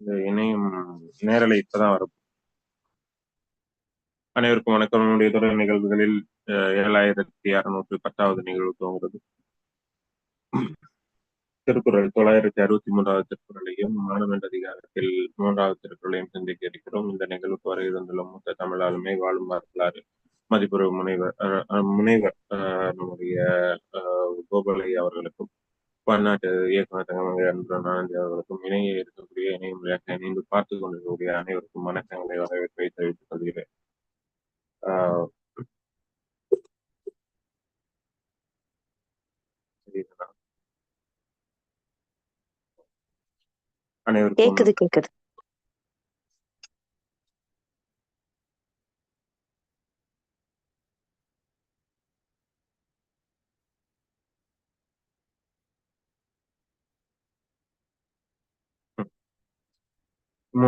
இந்த இணையம் நேரலை இப்பதான் வரும். அனைவருக்கும் வணக்கம். நம்முடைய தொடர் நிகழ்வுகளில் அஹ், ஏழாயிரத்தி அறுநூற்று பத்தாவது நிகழ்வு துவங்குகிறது. திருக்குறள் தொள்ளாயிரத்தி அறுபத்தி மூன்றாவது திருக்குறளையும் மாணவன் அதிகாரத்தில் மூன்றாவது திருக்குறளையும் சிந்திக்க இருக்கிறோம். இந்த நிகழ்வுக்கு வர இருந்துள்ள மூத்த தமிழ் வாழும் வரலாறு மதிப்புற முனைவர் முனைவர் அஹ், நம்முடைய அஹ், கோபாலை அவர்களுக்கும் பன்னாட்டு இயக்குனர் தங்கமங்கை அன்புடன் அவர்களுக்கும் இணைய இருக்கக்கூடிய இணைய முறையாக இணைந்து பார்த்து கொண்டிருக்கக்கூடிய அனைவருக்கும் வணக்கங்களை வரவேற்பை தெரிவித்துக் கொள்கிறேன்? அனைவருக்கும் கேக்குது கேக்குது.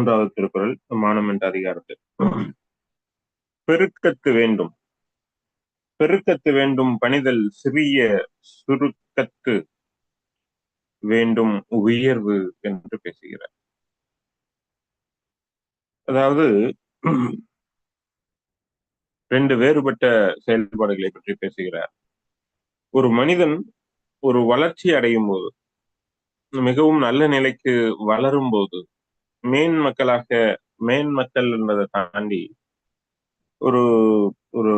மூன்றாவது திருக்குறள் மானமென்ற அதிகாரத்தில். பெருக்கத்து வேண்டும். பெருக்கத்து வேண்டும் பணிதல் சிறிய சுருக்கத்து வேண்டும் உயர்வு என்று பேசுகிறார். அதாவது ரெண்டு வேறுபட்ட செயல்பாடுகளை பற்றி பேசுகிறார். ஒரு மனிதன் ஒரு வளர்ச்சி அடையும் போது மிகவும் நல்ல நிலைக்கு வளரும் போது மேன் மக்களாக மேன் மக்கள் என்பதை தாண்டி ஒரு ஒரு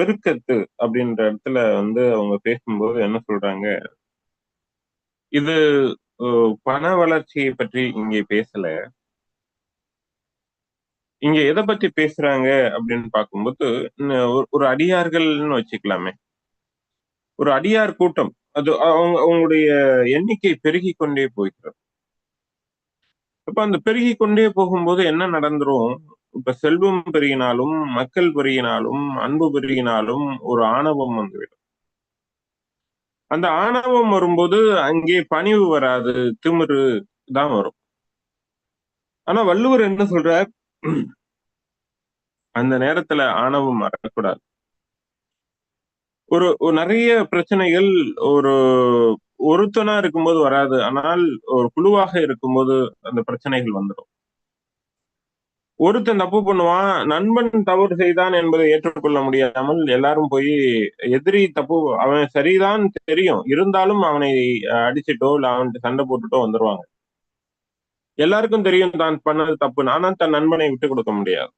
பெருக்கத்து அப்படின்ற இடத்துல வந்து அவங்க பேசும்போது என்ன சொல்றாங்க? இது பண வளர்ச்சியை பற்றி இங்கே பேசல. இங்க எதை பத்தி பேசுறாங்க அப்படின்னு பார்க்கும்போது இன்னும் ஒரு- ஒரு அடியார்கள்னு வச்சுக்கலாமே. ஒரு அடியார் கூட்டம் அது அவங்க அவங்களுடைய எண்ணிக்கை பெருகி கொண்டே போகிறது. அப்ப அந்த பெருகி கொண்டே போகும்போது என்ன நடந்துரும்? இப்ப செல்வம் பெருகினாலும் மக்கள் பெருகினாலும் அன்பு பெருகினாலும் ஒரு ஆணவம் வந்துவிடும். அந்த ஆணவம் வரும்போது அங்கே பணிவு வராது திமிரு தான் வரும். ஆனா வள்ளுவர் என்ன சொல்றார்? அந்த நேரத்துல ஆணவம் வரக்கூடாது. ஒரு ஒரு நிறைய பிரச்சனைகள் ஒரு ஒருத்தனா இருக்கும்போது வராது. ஆனால் ஒரு குழுவாக இருக்கும்போது அந்த பிரச்சனைகள் வந்துடும் ஒருத்தன் தப்பு பண்ணுவான் நண்பன் தவறு செய்தான் என்பதை ஏற்றுக்கொள்ள முடியாமல் எல்லாரும் போய் எதிரி தப்பு அவன் சரிதான் தெரியும். இருந்தாலும் அவனை அடிச்சிட்டோ இல்ல அவன்கிட்ட சண்டை போட்டுட்டோ வந்துருவாங்க. எல்லாருக்கும் தெரியும் தான் பண்ணது தப்பு. ஆனா தன் நண்பனை விட்டு கொடுக்க முடியாது.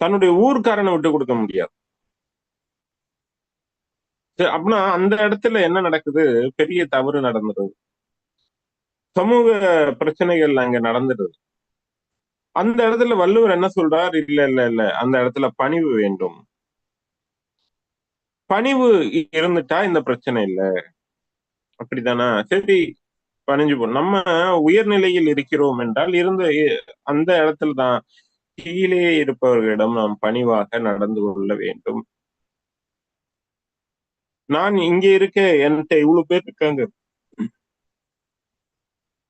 தன்னுடைய ஊர்க்காரனை விட்டு கொடுக்க முடியாது. அப்படின்னா அந்த இடத்துல என்ன நடக்குது? பெரிய தவறு நடந்துருது சமூக பிரச்சனைகள் அங்க நடந்துடுது. அந்த இடத்துல வள்ளுவர் என்ன சொல்றார்? இல்ல இல்ல இல்ல அந்த இடத்துல பணிவு வேண்டும். பணிவு இருந்துட்டா இந்த பிரச்சனை இல்ல. அப்படிதானா சரி பணிஞ்சு போ. நம்ம உயர்நிலையில் இருக்கிறோம் என்றால் இருந்த அந்த இடத்துல தான் கீழே இருப்பவர்களிடம் நாம் பணிவாக நடந்து கொள்ள வேண்டும். நான் இங்க இருக்க என்கிட்ட இவ்வளவு பேர் இருக்காங்க.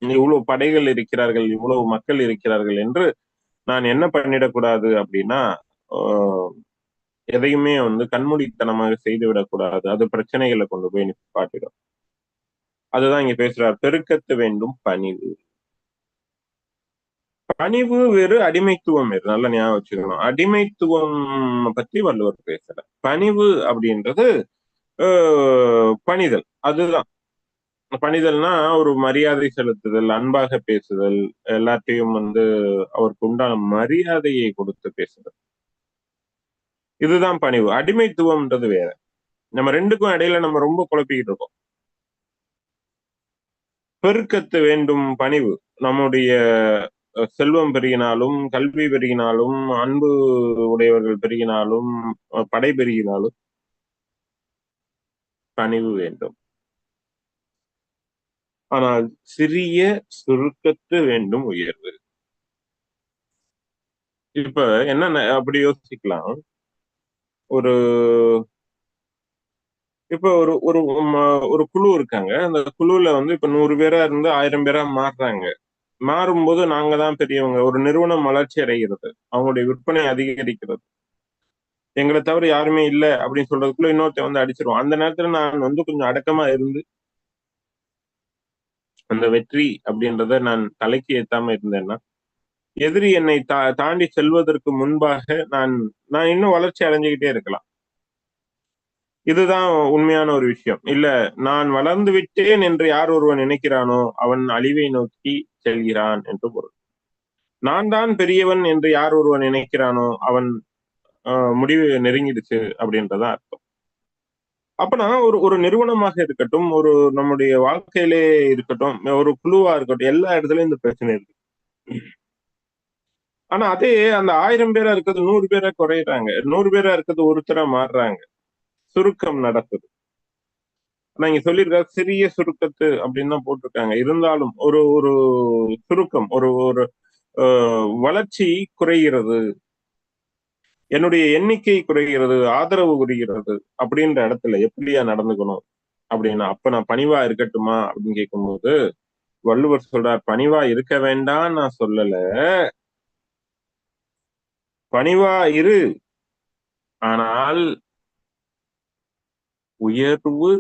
இவ்வளவு படைகள் இருக்கிறார்கள் இவ்வளவு மக்கள் இருக்கிறார்கள் என்று நான் என்ன பண்ணிடக்கூடாது அப்படின்னா எதையுமே வந்து கண்மூடித்தனமாக செய்து விடக்கூடாது அது பிரச்சனைகளை கொண்டு போய் நிப்பாட்டிடும் அதுதான் இங்க பேசுறார் பெருக்கத்து வேண்டும் பணிவு. பணிவு வேறு அடிமைத்துவம் வேறு. நல்ல ஞாபகம் வச்சுக்கணும். அடிமைத்துவம் பத்தி வள்ளுவர் பேசல பணிவு அப்படின்றது பணிதல். அதுதான். பணிதல்னா ஒரு மரியாதை செலுத்துதல் அன்பாக பேசுதல் எல்லாத்தையும் வந்து அவருக்கு உண்டான மரியாதையை கொடுத்து பேசுதல். இதுதான் பணிவு. அடிமைத்துவம்ன்றது வேற. நம்ம ரெண்டுக்கும் இடையில நம்ம ரொம்ப குழப்பிக்கிட்டு இருக்கோம். பெருக்கத்து வேண்டும் பணிவு. நம்முடைய செல்வம் பெருகினாலும் கல்வி பெருகினாலும் அன்பு உடையவர்கள் பெருகினாலும் படை பெருகினாலும் பணிவு வேண்டும். ஆனால் சிறிய சுருக்கத்து வேண்டும் உயர்வு. இப்ப என்ன அப்படி யோசிக்கலாம். ஒரு இப்ப ஒரு ஒரு ம- ஒரு குழு இருக்காங்க. அந்த குழுல வந்து இப்ப நூறு பேரா இருந்து ஆயிரம் பேரா மாறுறாங்க. மாறும்போது நாங்க தான் பெரியவங்க. ஒரு நிறுவனம் வளர்ச்சி அடைகிறது. அவங்களுடைய விற்பனை அதிகரிக்கிறது. எங்களை தவிர யாருமே இல்லை அப்படின்னு சொல்றதுக்குள்ள இன்னொருத்தன் வந்து அடிச்சிருவோம் அந்த நேரத்துல நான் வந்து கொஞ்சம் அடக்கமா இருந்து அந்த வெற்றி அப்படின்றத நான் தலைக்கு ஏத்தாம இருந்தேன்னா எதிரி என்னை தா தாண்டி செல்வதற்கு முன்பாக நான் நான் இன்னும் வளர்ச்சி அடைஞ்சுக்கிட்டே இருக்கலாம். இதுதான் உண்மையான ஒரு விஷயம். இல்ல நான் வளர்ந்து விட்டேன் என்று யார் ஒருவன் நினைக்கிறானோ அவன் அழிவை நோக்கி செல்கிறான் என்று பொருள். நான் தான் பெரியவன் என்று யார் ஒருவன் நினைக்கிறானோ அவன் முடிவு நெருங்கிடுச்சு அப்படின்றதான் அர்த்தம். அப்பனா ஒரு ஒரு நிறுவனமாக இருக்கட்டும் ஒரு நம்முடைய வாழ்க்கையிலே இருக்கட்டும் ஒரு குழுவா இருக்கட்டும் எல்லா இடத்துலயும் இந்த பிரச்சனை இருக்கு. ஆனா அதே அந்த ஆயிரம் பேரா இருக்கிறது நூறு பேரா குறையிறாங்க. நூறு பேரா இருக்கிறது ஒருத்தரா மாறுறாங்க. சுருக்கம் நடக்குது. ஆனா இங்க சொல்லியிருக்காரு சிறிய சுருக்கத்து அப்படின்னு தான் போட்டிருக்காங்க. இருந்தாலும் ஒரு ஒரு சுருக்கம் ஒரு ஒரு வளர்ச்சி குறைகிறது. என்னுடைய எண்ணிக்கை குறைகிறது ஆதரவு குறைகிறது அப்படின்ற இடத்துல எப்படியா நடந்துக்கணும் அப்படின்னா அப்ப நான் பணிவா இருக்கட்டுமா அப்படின்னு கேட்கும்போது வள்ளுவர் சொல்றார் பணிவா இருக்க வேண்டாம் நான் சொல்லல. பணிவா இரு. ஆனால் உயர்வு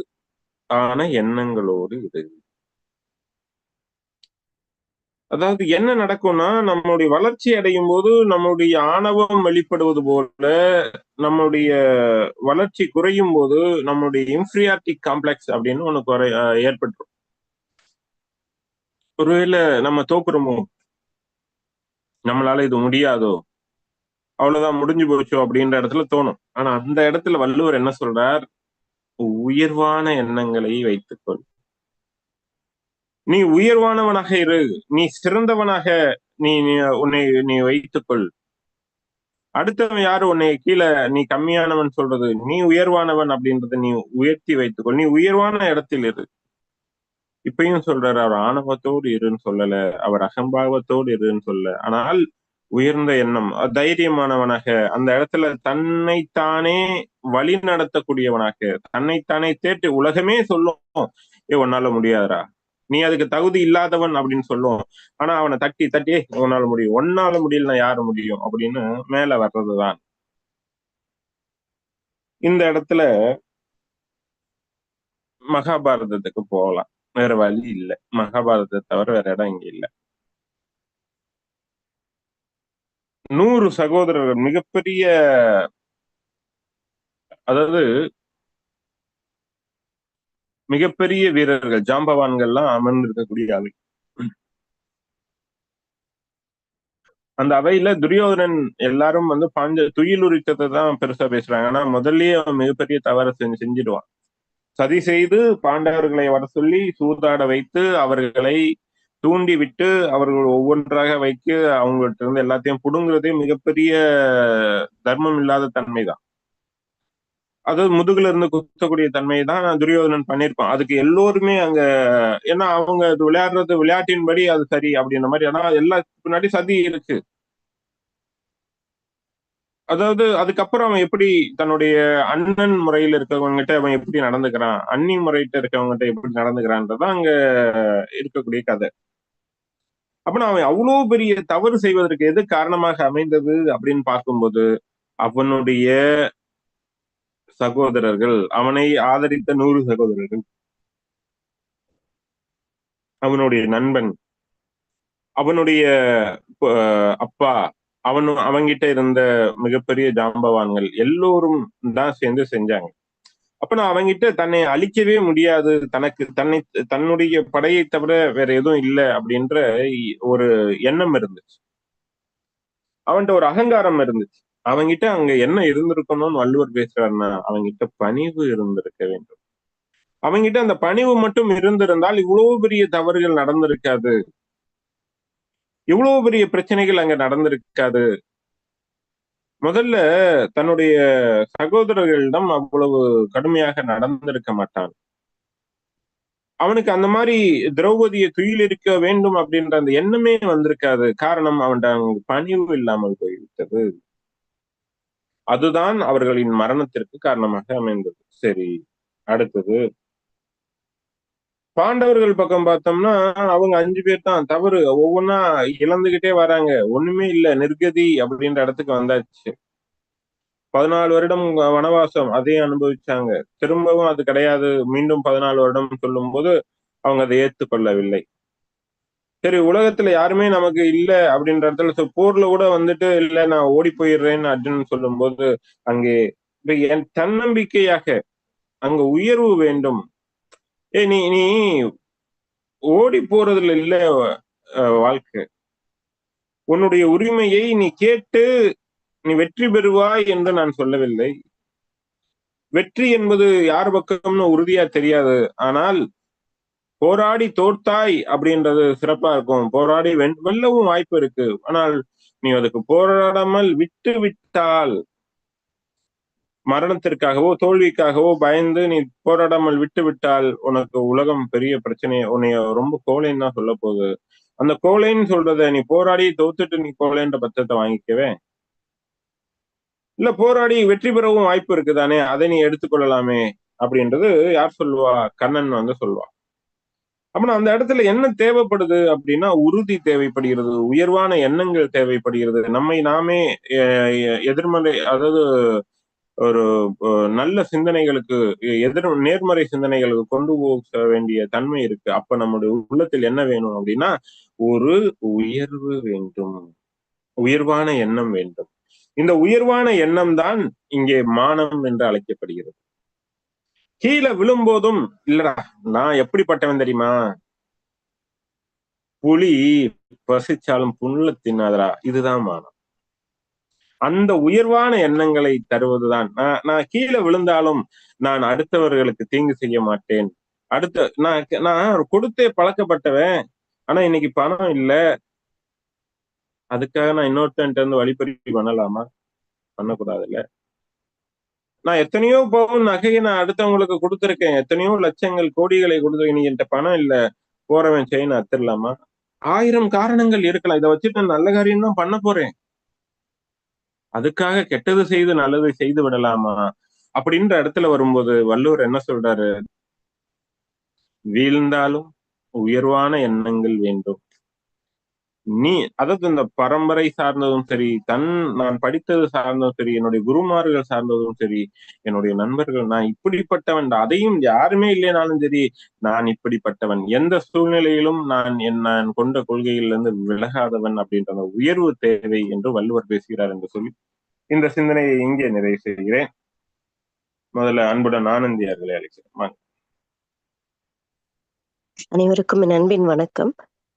ஆன எண்ணங்களோடு இரு. அதாவது என்ன நடக்கும்னா நம்மளுடைய வளர்ச்சி அடையும் போது நம்மளுடைய ஆணவம் வெளிப்படுவது போல நம்மளுடைய வளர்ச்சி குறையும் போது நம்மளுடைய இன்ஃபீரியாரிட்டி காம்ப்ளெக்ஸ் அப்படின்னு ஒண்ணு குறை ஏற்பட்டுரும். ஒருவேளை நம்ம தோக்குறோமோ? நம்மளால இது முடியாதோ? அவ்வளவுதான் முடிஞ்சு போச்சோ அப்படின்ற இடத்துல தோணும். ஆனா அந்த இடத்துல வள்ளுவர் என்ன சொல்றார்? உயர்வான எண்ணங்களை வைத்துக்கொள். நீ உயர்வானவனாக இரு. நீ சிறந்தவனாக நீ உன்னை நீ வைத்துக்கொள். அடுத்தவன் யாரு? உன்னை கீழே நீ கம்மியானவன் சொல்றது. நீ உயர்வானவன் அப்படின்றத நீ உயர்த்தி வைத்துக்கொள். நீ உயர்வான இடத்தில் இரு. இப்பயும் சொல்றாரு அவர் ஆணவத்தோடு இருன்னு சொல்லல. அவர் அகம்பாவத்தோடு இருன்னு சொல்லல. ஆனால் உயர்ந்த எண்ணம் தைரியமானவனாக அந்த இடத்துல தன்னைத்தானே வழி நடத்தக்கூடியவனாக தன்னைத்தானே தேட்டு உலகமே சொல்லும். ஏ உன்னால முடியாதரா நீ அதுக்கு தகுதி இல்லாதவன் அப்படின்னு சொல்லுவோம் ஆனா அவனை தட்டி தட்டி உன்னால முடியும். ஒன்னால முடியலன்னா யாரு முடியும்? அப்படின்னு மேல வர்றதுதான். இந்த இடத்துல மகாபாரதத்துக்கு போகலாம். வேற வழி இல்லை. மகாபாரதத்தை தவிர வேற இடம் இங்க இல்லை. நூறு சகோதரர்கள் மிகப்பெரிய அதாவது மிகப்பெரிய வீரர்கள் ஜாம்பவான்கள்லாம் அமர்ந்திருக்கக்கூடிய அவை. அந்த அவையில துரியோதனன் எல்லாரும் வந்து பாஞ்ச துயில் உரித்தத்தை தான் பெருசா பேசுறாங்க. ஆனா முதல்லயே அவன் மிகப்பெரிய தவறை செஞ்சு செஞ்சிடுவான். சதி செய்து பாண்டவர்களை வர சொல்லி சூதாட வைத்து அவர்களை தூண்டி விட்டு அவர்கள் ஒவ்வொன்றாக வைக்க அவங்கள்ட்ட இருந்து எல்லாத்தையும் புடுங்குறதே மிகப்பெரிய தர்மம் இல்லாத தன்மை தான் அதாவது முதுகுல இருந்து குத்தக்கூடிய தன்மையை தான் துரியோதனன் பண்ணியிருப்பான். அதுக்கு எல்லோருமே அங்க ஏன்னா அவங்க அது விளையாடுறது விளையாட்டின்படி அது சரி அப்படின்ற மாதிரி. ஆனா எல்லா பின்னாடி சதி இருக்கு. அதாவது அதுக்கப்புறம் அவன் எப்படி தன்னுடைய அண்ணன் முறையில் இருக்கவங்ககிட்ட அவன் எப்படி நடந்துக்கிறான்? அன்னி முறையிட்ட இருக்கவங்ககிட்ட எப்படி நடந்துக்கிறான்றதான் அங்க இருக்கக்கூடிய கதை. அப்பனா அவன் அவ்வளவு பெரிய தவறு செய்வதற்கு எது காரணமாக அமைந்தது அப்படின்னு பார்க்கும்போது அவனுடைய சகோதரர்கள் அவனை ஆதரித்த நூறு சகோதரர்கள். அவனுடைய நண்பன் அவனுடைய அப்பா அவன் அவங்கிட்ட இருந்த மிகப்பெரிய ஜாம்பவான்கள் எல்லோரும் தான் சேர்ந்து செஞ்சாங்க. அப்ப நான் அவங்கிட்ட தன்னை அழிக்கவே முடியாது. தனக்கு தன்னை தன்னுடைய படையை தவிர வேற எதுவும் இல்லை அப்படின்ற ஒரு எண்ணம் இருந்துச்சு. அவன்கிட்ட ஒரு அகங்காரம் இருந்துச்சு. அவங்கிட்ட அங்க என்ன இருந்திருக்கணும்னு வள்ளுவர் பேசுறாருன்னா அவங்கிட்ட பணிவு இருந்திருக்க வேண்டும். அவங்கிட்ட அந்த பணிவு மட்டும் இருந்திருந்தால் இவ்வளவு பெரிய தவறுகள் நடந்திருக்காது. இவ்வளவு பெரிய பிரச்சனைகள் அங்க நடந்திருக்காது. முதல்ல தன்னுடைய சகோதரர்களிடம் அவ்வளவு கடுமையாக நடந்திருக்க மாட்டான். அவனுக்கு அந்த மாதிரி திரௌபதியை துயில் இருக்க வேண்டும் அப்படின்ற அந்த எண்ணமே வந்திருக்காது. காரணம் அவன் பணிவு இல்லாமல் போய்விட்டது. அதுதான் அவர்களின் மரணத்திற்கு காரணமாக அமைந்தது. சரி அடுத்தது. பாண்டவர்கள் பக்கம் பார்த்தோம்னா அவங்க அஞ்சு பேர் தான். தவறு. ஒவ்வொன்னா இழந்துகிட்டே வராங்க. ஒண்ணுமே இல்ல. நிர்கதி அப்படின்ற இடத்துக்கு வந்தாச்சு. பதினாலு வருடம் வனவாசம் அதையும் அனுபவிச்சாங்க. திரும்பவும் அது கிடையாது. மீண்டும் பதினாலு வருடம் சொல்லும் போது அவங்க அதை ஏற்றுக்கொள்ளவில்லை சரி உலகத்துல யாருமே நமக்கு இல்ல அப்படின்ற இடத்துல போர்ல கூட வந்துட்டு இல்ல நான் ஓடி போயிடுறேன்னு அர்ஜுனன் சொல்லும்போது அங்கே என் தன்னம்பிக்கையாக அங்க உயர்வு வேண்டும். ஏய் நீ நீ ஓடி போறதுல இல்ல வாழ்க்கை. உன்னுடைய உரிமையை நீ கேட்டு நீ வெற்றி பெறுவாய் என்று நான் சொல்லவில்லை. வெற்றி என்பது யார் பக்கம்னு உறுதியா தெரியாது. ஆனால் போராடி தோற்றாய் அப்படின்றது சிறப்பா இருக்கும். போராடி வென்- வெல்லவும் வாய்ப்பு இருக்கு. ஆனால் நீ அதுக்கு போராடாமல் விட்டு விட்டால் மரணத்திற்காகவோ தோல்விக்காகவோ பயந்து நீ போராடாமல் விட்டு விட்டால் உனக்கு உலகம் பெரிய பிரச்சனையை உன்னைய ரொம்ப கோழைன்னு தான் சொல்ல போகுது. அந்த கோழைன்னு சொல்றத நீ போராடி தோத்துட்டு நீ கோலைன்ற பட்சத்தை வாங்கிக்கவே. இல்ல போராடி வெற்றி பெறவும் வாய்ப்பு இருக்குதானே? அதை நீ எடுத்துக்கொள்ளலாமே அப்படின்றது யார் சொல்லுவா? கண்ணன் வந்து சொல்லுவா. அப்பனா அந்த இடத்துல என்ன தேவைப்படுது அப்படின்னா உறுதி தேவைப்படுகிறது உயர்வான எண்ணங்கள் தேவைப்படுகிறது. நம்மை நாமே எதிர்மறை அதாவது ஒரு நல்ல சிந்தனைகளுக்கு எதிர் நேர்மறை சிந்தனைகளுக்கு கொண்டு போக வேண்டிய தன்மை இருக்கு. அப்ப நம்முடைய உள்ளத்தில் என்ன வேணும் அப்படின்னா ஒரு உயர்வு வேண்டும். உயர்வான எண்ணம் வேண்டும். இந்த உயர்வான எண்ணம் தான் இங்கே மானம் என்று அழைக்கப்படுகிறது. கீழே விழும்போதும் இல்லடா நான் எப்படிப்பட்டவன் தெரியுமா? புலி பசிச்சாலும் புண்ணுல தின்னாதரா இதுதான் மானம். அந்த உயர்வான எண்ணங்களை தருவதுதான். நான் நான் கீழே விழுந்தாலும் நான் அடுத்தவர்களுக்கு தீங்கு செய்ய மாட்டேன். அடுத்த நான் நான் கொடுத்தே பழக்கப்பட்டவன் ஆனா இன்னைக்கு பணம் இல்ல. அதுக்காக நான் இன்னொருத்தன்ட்டு இருந்து வழிப்பறி பண்ணலாமா? பண்ணக்கூடாது இல்ல நான் எத்தனையோ பவுன் நகையை நான் அடுத்தவங்களுக்கு கொடுத்துருக்கேன். எத்தனையோ லட்சங்கள் கோடிகளை கொடுத்துருக்கேன் நீ என்கிட்ட பணம் இல்ல. போறவன் செயின் அத்திரலாமா? ஆயிரம் காரணங்கள் இருக்கலாம். இதை வச்சுட்டு நல்ல காரியம் தான் பண்ண போறேன். அதுக்காக கெட்டது செய்து நல்லது செய்து விடலாமா? அப்படின்ற இடத்துல வரும்போது வள்ளுவர் என்ன சொல்றாரு? வீழ்ந்தாலும் உயர்வான எண்ணங்கள் வேண்டும். நீ அதாவது இந்த பரம்பரை சார்ந்ததும் சரி தன் நான் படித்தது சார்ந்ததும் சரி என்னுடைய குருமார்கள் சார்ந்ததும் சரி என்னுடைய நண்பர்கள் நான் இப்படிப்பட்டவன் அதையும் யாருமே இல்லைனாலும் சரி நான் இப்படிப்பட்டவன். எந்த சூழ்நிலையிலும் நான் என் நான் கொண்ட கொள்கையிலிருந்து விலகாதவன் அப்படின்ற அந்த உயர்வு தேவை என்று வள்ளுவர் பேசுகிறார் என்று சொல்லி இந்த சிந்தனையை இங்கே நிறைவு செய்கிறேன். முதல்ல அன்புடன் ஆனந்தியார்களை அழைக்கிறேன். அனைவருக்கும் என் அன்பின் வணக்கம்.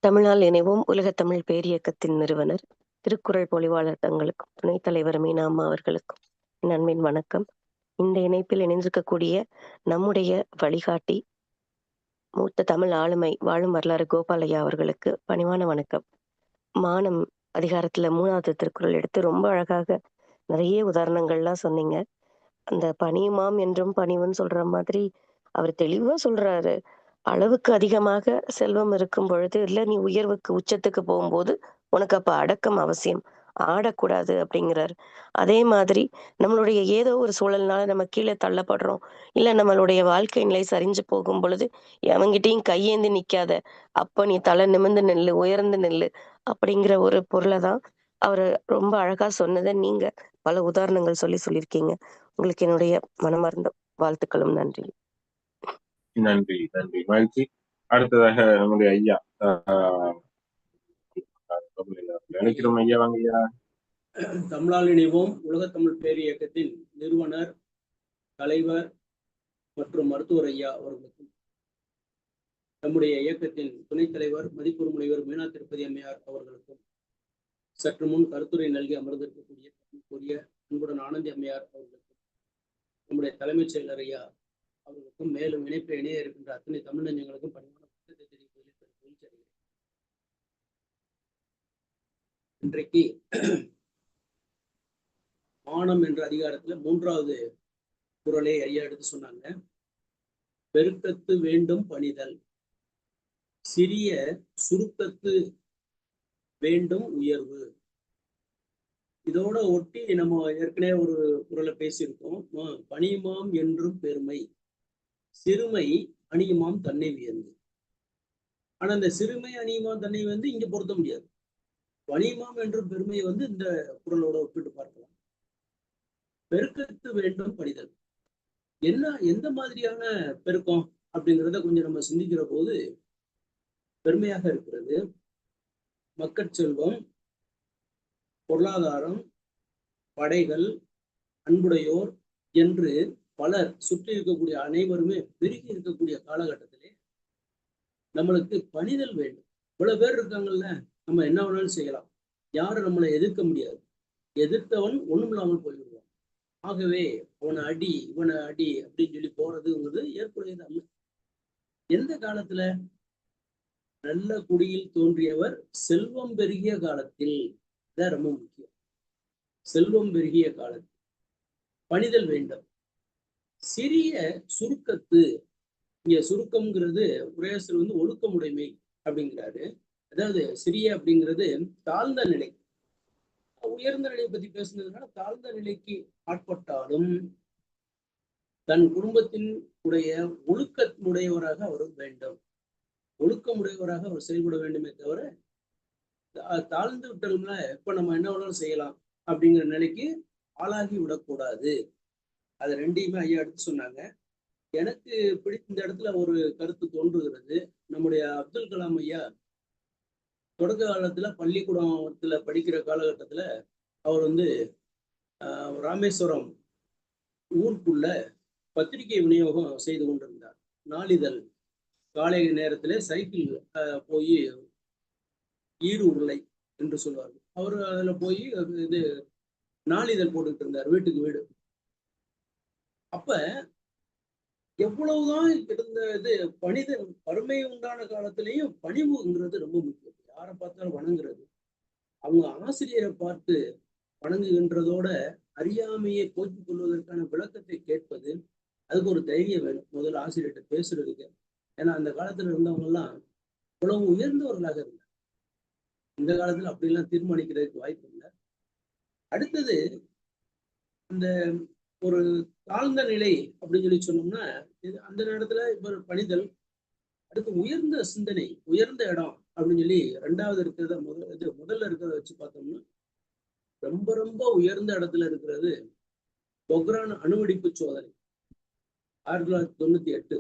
தமிழ்நாள் இணைவோம். உலக தமிழ் பேரியக்கத்தின் நிறுவனர் திருக்குறள் பொலிவாளர் தங்களுக்கும் துணைத் தலைவர் மீனாமா அவர்களுக்கும் என் அன்பின் வணக்கம். இந்த இணைப்பில் இணைந்திருக்கக்கூடிய நம்முடைய வழிகாட்டி மூத்த தமிழ் ஆளுமை வாழும் வரலாறு கோபாலையா அவர்களுக்கு பணிவான வணக்கம். மானம் அதிகாரத்துல மூணாவது திருக்குறள் எடுத்து ரொம்ப அழகாக நிறைய உதாரணங்கள்லாம் சொன்னீங்க. அந்த பணியுமாம் என்றும் பணிவுன்னு சொல்ற மாதிரி அவர் தெளிவா சொல்றாரு. அளவுக்கு அதிகமாக செல்வம் இருக்கும் பொழுது இல்ல நீ உயர்வுக்கு உச்சத்துக்கு போகும்போது உனக்கு அப்ப அடக்கம் அவசியம். ஆடக்கூடாது அப்படிங்கிறார். அதே மாதிரி நம்மளுடைய ஏதோ ஒரு சூழல்னால நம்ம கீழே தள்ளப்படுறோம். இல்ல நம்மளுடைய வாழ்க்கை நிலை சரிஞ்சு போகும் பொழுது எவங்கிட்டையும் கையேந்தி நிக்காத அப்ப நீ தலை நிமிர்ந்து நெல்லு உயர்ந்து நெல்லு அப்படிங்கிற ஒரு பொருளை தான் அவர் ரொம்ப அழகா சொன்னதை நீங்க பல உதாரணங்கள் சொல்லி சொல்லியிருக்கீங்க. உங்களுக்கு என்னுடைய மனமார்ந்த வாழ்த்துக்களும் நன்றி நன்றி நன்றி மகிழ்ச்சி அடுத்ததாக நம்முடைய ஐயா நினைக்கிறோம் ஐயா வாங்க ஐயா. தமிழால் இணைவோம். உலக தமிழ் பேர் இயக்கத்தின் நிறுவனர் தலைவர் மற்றும் மருத்துவர் ஐயா அவர்களுக்கும். நம்முடைய இயக்கத்தின் துணைத் தலைவர் மதிப்பூர் முனைவர் மீனா திருப்பதி அம்மையார் அவர்களுக்கும் சற்று முன் கருத்துரை நல்கி அமர்ந்திருக்கக்கூடிய கூறிய அன்புடன் ஆனந்தி அம்மையார் அவர்களுக்கும் நம்முடைய தலைமைச் செயலர் ஐயா அவர்களுக்கும் மேலும் இணைப்பு இணைய இருக்கின்ற அத்தனை தமிழ் நெஞ்சங்களுக்கும் பணிவான வணக்கத்தை தெரிவிப்பதில் இன்றைக்கு மானம் என்ற அதிகாரத்துல மூன்றாவது குரலை ஐயா எடுத்து சொன்னாங்க. பெருக்கத்து வேண்டும் பணிதல். சிறிய சுருக்கத்து வேண்டும் உயர்வு. இதோட ஒட்டி நம்ம ஏற்கனவே ஒரு குரலை பேசியிருக்கோம். பணிமாம் என்றும் பெருமை. சிறுமை அணியுமாம் தன்னை வியந்து. ஆனா இந்த சிறுமை அணியுமாம் தன்னை வந்து இங்க பொருத்த முடியாது. பணியுமாம் என்ற பெருமையை வந்து இந்த குரலோட ஒப்பிட்டு பார்க்கலாம். பெருக்கத்து வேண்டும் படிதல் என்ன எந்த மாதிரியான பெருக்கம் அப்படிங்கிறத கொஞ்சம் நம்ம சிந்திக்கிற போது பெருமையாக இருக்கிறது. மக்கட்செல்வம் பொருளாதாரம் படைகள் அன்புடையோர் என்று பலர் சுற்றி இருக்கக்கூடிய அனைவருமே பெருகி இருக்கக்கூடிய காலகட்டத்திலே நம்மளுக்கு பணிதல் வேண்டும். இவ்வளவு பேர் இருக்காங்கல்ல நம்ம என்ன வேணாலும் செய்யலாம். யாரும் நம்மளை எதிர்க்க முடியாது. எதிர்த்தவன் ஒண்ணுமில்லாமல் போய்விடுவான். ஆகவே அவனை அடி இவனை அடி அப்படின்னு சொல்லி போறதுங்கிறது ஏற்புடையது அல்ல. எந்த காலத்துல? நல்ல குடியில் தோன்றியவர் செல்வம் பெருகிய காலத்தில். இதான் ரொம்ப முக்கியம். செல்வம் பெருகிய காலத்தில். பணிதல் வேண்டும். சிறிய சுருக்கத்து இங்க சுருக்கம்ங்கிறது உரையாசல் வந்து ஒழுக்கமுடைமை அப்படிங்கிறாரு. அதாவது சிறிய அப்படிங்கிறது தாழ்ந்த நிலை. உயர்ந்த நிலையை பத்தி பேசுனதுனால தாழ்ந்த நிலைக்கு ஆட்பட்டாலும் தன் குடும்பத்தின் உடைய ஒழுக்கமுடையவராக அவர் வேண்டும். ஒழுக்கமுடையவராக அவர் செயல்பட வேண்டுமே தவிர தாழ்ந்து விட்டோம்னா இப்ப நம்ம என்ன வேணாலும் செய்யலாம் அப்படிங்கிற நிலைக்கு ஆளாகி விடக்கூடாது. அது ரெண்டையுமே ஐயா எடுத்து சொன்னாங்க. எனக்கு பிடித்த இந்த இடத்துல ஒரு கருத்து தோன்றுகிறது. நம்முடைய அப்துல் கலாம் ஐயா தொடக்க காலத்துல பள்ளிக்கூடத்துல படிக்கிற காலகட்டத்துல அவர் வந்து ஆஹ், ராமேஸ்வரம் ஊருக்குள்ள பத்திரிகை விநியோகம் செய்து கொண்டிருந்தார். நாளிதழ். காலை நேரத்துல சைக்கிள் போய் ஈடு உருளை என்று சொல்வார்கள். அவர் அதுல போய் இது நாளிதழ் போட்டுக்கிட்டு இருந்தார். வீட்டுக்கு வீடு. அப்ப எவ்வளவுதான் இருந்த இது பணித வறுமை உண்டான காலத்திலையும் பணிவுங்கிறது ரொம்ப முக்கியம். யாரை பார்த்தாலும் வணங்குறது. அவங்க ஆசிரியரை பார்த்து வணங்குகின்றதோட அறியாமையை போக்கிக் கொள்வதற்கான விளக்கத்தை கேட்பது அதுக்கு ஒரு தைரியம் வேணும். முதல்ல ஆசிரியர்கிட்ட பேசுறதுக்கு. ஏன்னா அந்த காலத்துல இருந்தவங்க எல்லாம் இவ்வளவு உயர்ந்தவர்களாக இருந்தாங்க. இந்த காலத்துல அப்படிலாம் தீர்மானிக்கிறதுக்கு வாய்ப்பு இல்லை. அடுத்தது இந்த ஒரு தாழ்ந்த நிலை அப்படின்னு சொல்லி சொன்னோம்னா இது அந்த நேரத்துல இப்ப பணிதல் அடுத்து உயர்ந்த சிந்தனை உயர்ந்த இடம் அப்படின்னு சொல்லி ரெண்டாவது இருக்கிறத முதல் இது முதல்ல இருக்கிறத வச்சு பார்த்தோம்னா ரொம்ப ரொம்ப உயர்ந்த இடத்துல இருக்கிறது பொக்ரான் அணுவெடிப்பு சோதனை ஆயிரத்தி தொள்ளாயிரத்தி தொண்ணூத்தி எட்டு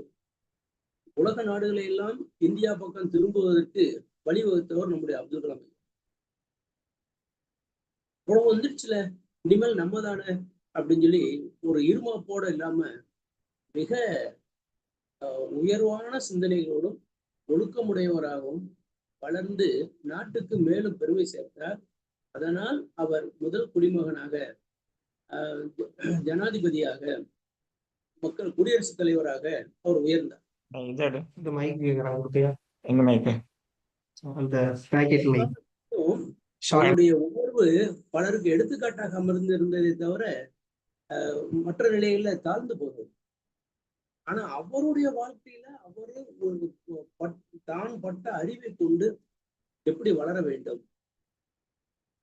உலக நாடுகளை எல்லாம் இந்தியா பக்கம் திரும்புவதற்கு வழிவகுத்தவர் நம்முடைய அப்துல் கலாம் ஐயா. இவ்வளவு வந்துருச்சுல இனிமேல் நம்ம தானே அப்படின்னு சொல்லி ஒரு இருமாப்போட இல்லாம மிக உயர்வான சிந்தனைகளோடும் ஒழுக்கமுடையவராகவும் வளர்ந்து நாட்டுக்கு மேலும் பெருமை சேர்த்தார். அதனால் அவர் முதல் குடிமகனாக ஜனாதிபதியாக மக்கள் குடியரசுத் தலைவராக அவர் உயர்ந்தார். அவருடைய உணர்வு பலருக்கு எடுத்துக்காட்டாக அமர்ந்து இருந்ததை தவிர மற்ற நிலைகள்ல தாழ்ந்து போகுது. ஆனா அவருடைய வாழ்க்கையில அவரு ஒரு தான் பட்ட அறிவை கொண்டு எப்படி வளர வேண்டும்?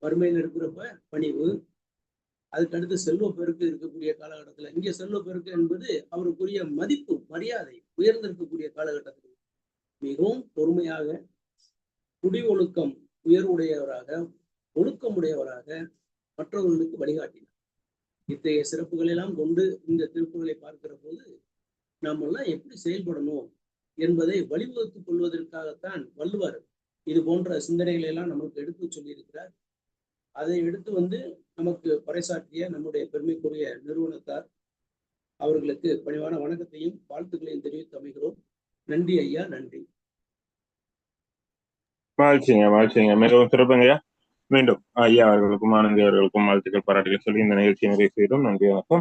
வறுமையில் இருக்கிறப்ப பணிவு அதுக்கு அடுத்து செல்வ பெருக்கு இருக்கக்கூடிய காலகட்டத்துல. இங்கே செல்வ பெருக்கு என்பது அவருக்குரிய மதிப்பு மரியாதை உயர்ந்திருக்கக்கூடிய காலகட்டத்தில். மிகவும் பொறுமையாக குடி ஒழுக்கம் உயர்வுடையவராக ஒழுக்கமுடையவராக மற்றவர்களுக்கு வழிகாட்டினார். இத்தகைய சிறப்புகளெல்லாம் கொண்டு இந்த திருப்புகளை பார்க்கிற போது நாமெல்லாம் எப்படி செயல்படணும் என்பதை வழிவகுத்துக் கொள்வதற்காகத்தான் வள்ளுவர் இது போன்ற சிந்தனைகளை எல்லாம் நமக்கு எடுத்து சொல்லியிருக்கிறார். அதை எடுத்து வந்து நமக்கு பறைசாற்றிய நம்முடைய பெருமைக்குரிய நிறுவனத்தார் அவர்களுக்கு பணிவான வணக்கத்தையும் வாழ்த்துக்களையும் தெரிவித்து அமைகிறோம். நன்றி ஐயா நன்றி. வாழ்ச்சிங்க வாழ்ச்சிங்க மிகவும் சிறப்புங்கய்யா. மீண்டும் ஐயா அவர்களுக்கும் ஆனந்தி அவர்களுக்கும் வாழ்த்துக்கள் பாராட்டுகள் சொல்லி இந்த நிகழ்ச்சியை நிறைவு செய்தோம். நன்றி வணக்கம்.